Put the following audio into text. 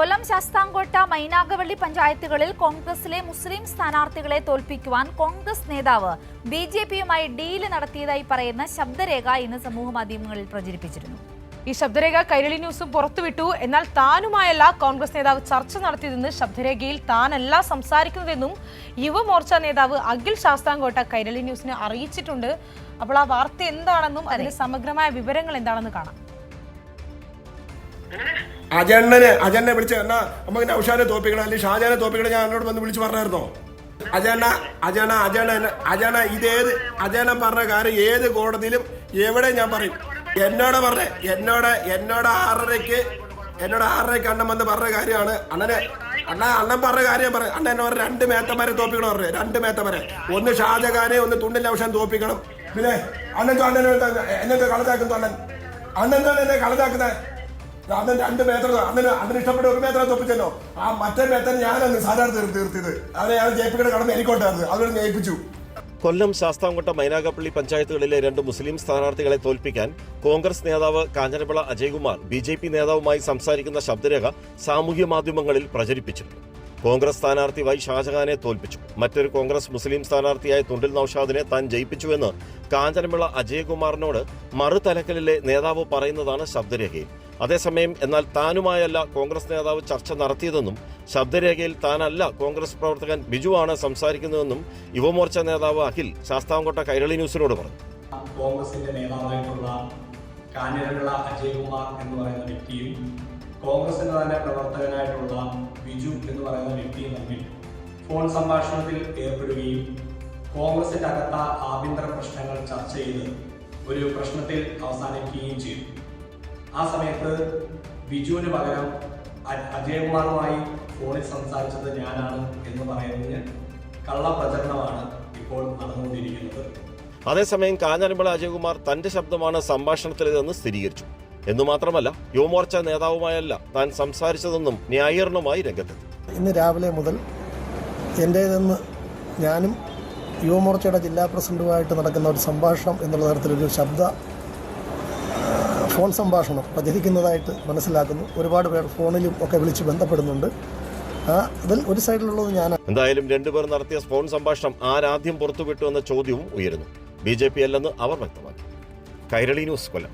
കൊല്ലം ശാസ്താംകോട്ട മൈനാഗവള്ളി പഞ്ചായത്തുകളിൽ കോൺഗ്രസിലെ മുസ്ലിം സ്ഥാനാർത്ഥികളെ തോൽപ്പിക്കുവാൻ കോൺഗ്രസ് നേതാവ് ബി ജെ പിയുമായി ഡീൽ നടത്തിയതായി പറയുന്ന ശബ്ദരേഖ ഇന്ന് സമൂഹ മാധ്യമങ്ങളിൽ പ്രചരിപ്പിച്ചിരുന്നു. ഈ ശബ്ദരേഖ കൈരളി ന്യൂസും പുറത്തുവിട്ടു. എന്നാൽ താനുമായല്ല കോൺഗ്രസ് നേതാവ് ചർച്ച നടത്തിയതെന്ന് ശബ്ദരേഖയിൽ താനല്ല സംസാരിക്കുന്നതെന്നും യുവമോർച്ച നേതാവ് അഖിൽ ശാസ്താംകോട്ട കൈരളി ന്യൂസിനെ അറിയിച്ചിട്ടുണ്ട്. അപ്പോൾ ആ വാർത്ത എന്താണെന്നും അതിന്റെ സമഗ്രമായ വിവരങ്ങൾ എന്താണെന്ന് കാണാം. അജണ്ണനെ അജണ്ണനെ വിളിച്ച് എന്നാ നമുക്ക് നൗഷാനെ തോപ്പിക്കണം അല്ലെങ്കിൽ ഷാജാനെ തോപ്പിക്കണം ഞാൻ എന്നോട് വന്ന് വിളിച്ച് പറഞ്ഞായിരുന്നോ? അജണ്ണ അജണ അജണ അജണ ഇതേത് അജണ പറഞ്ഞ കാര്യം ഏത് കോടതിയിലും എവിടെ ഞാൻ പറയും. എന്നോട് പറഞ്ഞ എന്നോട് എന്നോട് ആറരയ്ക്ക് എന്നോട് ആറരയ്ക്ക് അണ്ണൻ വന്ന് പറഞ്ഞ കാര്യമാണ്. അണ്ണനെ അണ്ണ അണ്ണൻ പറഞ്ഞ കാര്യം പറ. അണ്ണൻ എന്നെ പറഞ്ഞ രണ്ട് മേത്തമാരെ തോപ്പിക്കണം പറഞ്ഞു. രണ്ട് മേത്തമാരെ ഒന്ന് ഷാജകാനെ ഒന്ന് തുണ്ടിൽ ഔഷധം തോപ്പിക്കണം. പിന്നെ അണ്ണൻ അണ്ണനെ കളതാക്കുന്നു അണ്ണൻ അണ്ണൻ എന്നെ കളതാക്കുന്നത് അണ്ണൻ രണ്ട് മേത്ര അണ്ണന് അണ്ണന് ഇഷ്ടപ്പെട്ട ഒരു മേത്ര തൊപ്പിച്ചല്ലോ. ആ മറ്റേ മേത്തൻ ഞാനന്ന് സാധാരണ തീർ തീർത്തിയത് അവരെ ഞാൻ ജയിപ്പിക്കുന്ന കടന്ന് എനിക്കോട്ടായിരുന്നു അതുകൊണ്ട് ജയിപ്പിച്ചു. കൊല്ലം ശാസ്താംകോട്ട മൈനാഗപ്പള്ളി പഞ്ചായത്തുകളിലെ രണ്ട് മുസ്ലിം സ്ഥാനാർത്ഥികളെ തോൽപ്പിക്കാൻ കോൺഗ്രസ് നേതാവ് കാഞ്ഞനപിള അജയ്കുമാർ ബി ജെ പി നേതാവുമായി സംസാരിക്കുന്ന ശബ്ദരേഖ സാമൂഹ്യ മാധ്യമങ്ങളിൽ പ്രചരിപ്പിച്ചു. കോൺഗ്രസ് സ്ഥാനാർത്ഥി വൈ ഷാജഹാനെ തോൽപ്പിച്ചു. മറ്റൊരു കോൺഗ്രസ് മുസ്ലിം സ്ഥാനാർത്ഥിയായ തുണ്ടിൽ നൌഷാദിനെ താൻ ജയിപ്പിച്ചുവെന്ന് കാഞ്ഞിരവിള അജയകുമാറിനോട് മറുതലക്കലിലെ നേതാവ് പറയുന്നതാണ് ശബ്ദരേഖയിൽ. അതേസമയം എന്നാൽ താനുമായല്ല കോൺഗ്രസ് നേതാവ് ചർച്ച നടത്തിയതെന്നും ശബ്ദരേഖയിൽ താനല്ല കോൺഗ്രസ് പ്രവർത്തകൻ ബിജുവാണ് സംസാരിക്കുന്നതെന്നും യുവമോർച്ച നേതാവ് അഖിൽ ശാസ്താംകോട്ട കൈരളി ന്യൂസിനോട് പറഞ്ഞു. കോൺഗ്രസിന്റെ നേതാവായിട്ടുള്ള കാഞ്ഞിരവിള അജയ്കുമാർ എന്ന് പറയുന്ന വ്യക്തിയും കോൺഗ്രസിന്റെ തന്നെ പ്രവർത്തകനായിട്ടുള്ള ബിജു എന്ന് പറയുന്ന വ്യക്തിയും തമ്മിൽ ഫോൺ സംഭാഷണത്തിൽ ഏർപ്പെടുകയും കോൺഗ്രസിന്റെ അകത്ത ആഭ്യന്തര പ്രശ്നങ്ങൾ ചർച്ച ചെയ്ത് ഒരു പ്രശ്നത്തിൽ അവസാനിക്കുകയും ചെയ്തു. ആ സമയത്ത് ബിജുവിന് പകരം അജയകുമാറുമായി ഫോണിൽ സംസാരിച്ചത് ഞാനാണ് എന്ന് പറയുന്നതിന് കള്ളപ്രചരണമാണ് ഇപ്പോൾ നടന്നുകൊണ്ടിരിക്കുന്നത്. അതേസമയം കാഞ്ഞിരമ്പള അജയകുമാർ തന്റെ ശബ്ദമാണ് സംഭാഷണത്തിലേതെന്ന് സ്ഥിരീകരിച്ചു. എന്നു മാത്രമല്ല യുവമോർച്ച നേതാവുമായല്ല താൻ സംസാരിച്ചതെന്നും ന്യായീകരണവുമായി രംഗത്തെത്തി. ഇന്ന് രാവിലെ മുതൽ എന്റേതെന്ന് ഞാനും യുവമോർച്ചയുടെ ജില്ലാ പ്രസിഡന്റുമായിട്ട് നടക്കുന്ന ഒരു സംഭാഷണം എന്നുള്ള തരത്തിലൊരു ശബ്ദ ഫോൺ സംഭാഷണം പ്രചരിക്കുന്നതായിട്ട് മനസ്സിലാക്കുന്നു. ഒരുപാട് പേർ ഫോണിലും ഒക്കെ വിളിച്ച് ബന്ധപ്പെടുന്നുണ്ട്. അതിൽ ഒരു സൈഡിലുള്ളത് ഞാനാണ് എന്തായാലും രണ്ടുപേർ നടത്തിയ ഫോൺ സംഭാഷണം ആരാദ്യം പുറത്തുവിട്ടു എന്ന ചോദ്യവും ഉയരുന്നു. ബി ജെ പി അല്ലെന്ന് അവർ വ്യക്തമാക്കി. കൈരളി ന്യൂസ് കൊല്ലം.